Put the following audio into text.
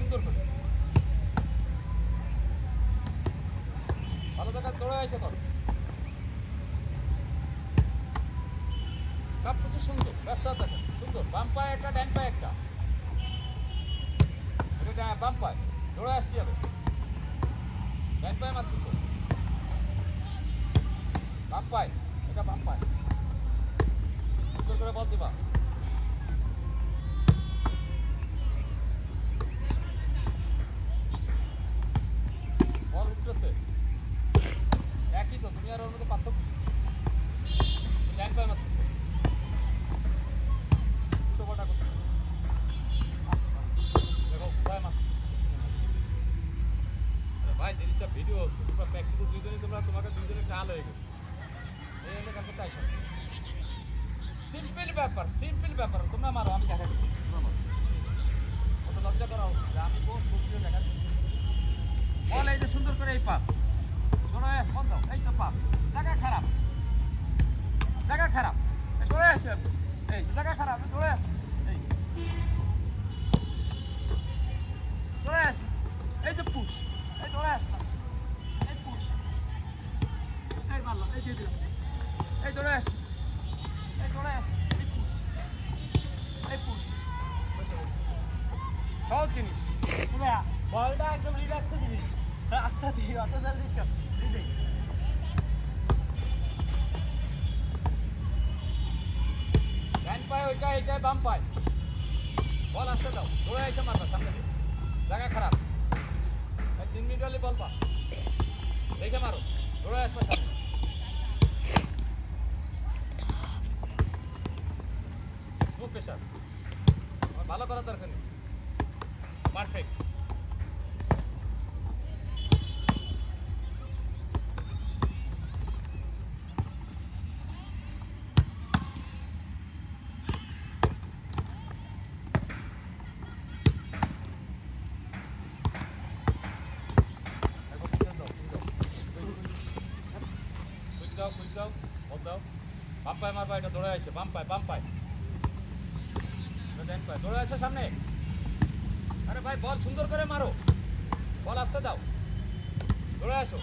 সুন্দর করে। ভালো জায়গায় চড়ে আসে তোর সব কিছু সুন্দর, ব্যস্ত থাকে, সুন্দর। বাম পায়ে একটা, ডান পায়ে একটা। বাম পায়ে। দৌড়ে আসতে হবে। ডান পায়ে মারতেছ বাম পায়ে, এটা বাম পায়ে। সুন্দর করে বল দিবা বল উঠতেছে একই তো তুমি আর ওর মধ্যে পার্থক্য। ল্যান্ড পায় মারতেছে উল্টো পাল্টা করতেছে দেখো মারতেছে আরে ভাই জিনিসটা ভিডিও তোমরা প্র্যাকটিস দুইজনই তোমরা তোমাকে দুইজনে কাল হয়ে গেছে। এই হলে কালকে তাই সিম্পল ব্যাপার সিম্পল ব্যাপার। তোমরা মারো আমি দেখা দিচ্ছি। তোমরা লজ্জা সুন্দর করে এই এ, বন্ধ। এই তো পাপ। জায়গা খারাপ। জায়গা খারাপ। দৌড়ে আসে। এই, জায়গা খারাপ। দৌড়ে আসে এই। দৌড়ে আসে এই যে পুশ। এই দৌড়ে আসলাম এই পুশ। এই মারলাম। এই দিয়ে দিলাম। এই দৌড়ে আসে এই দৌড়ে আসে এই পুশ। এই পুশ। সহজ জিনিস। বলটা একদম রিল্যাক্সে দিবি অত জলদি দিদি ডান পায়ে। তিন মিনিট হলে বল পা দেখে মারো, দৌড়ে আসবা সামনে। ভালো করার দরকার নেই। পারফেক্ট বল দাও বাম পায়ে মারবা, এটা দৌড়ে আসে বাম পায় বাম পায়ে পায়ে দৌড়ে আসে সামনে। আরে ভাই, বল সুন্দর করে মারো। বল আসতে দাও। দৌড়ে আসো।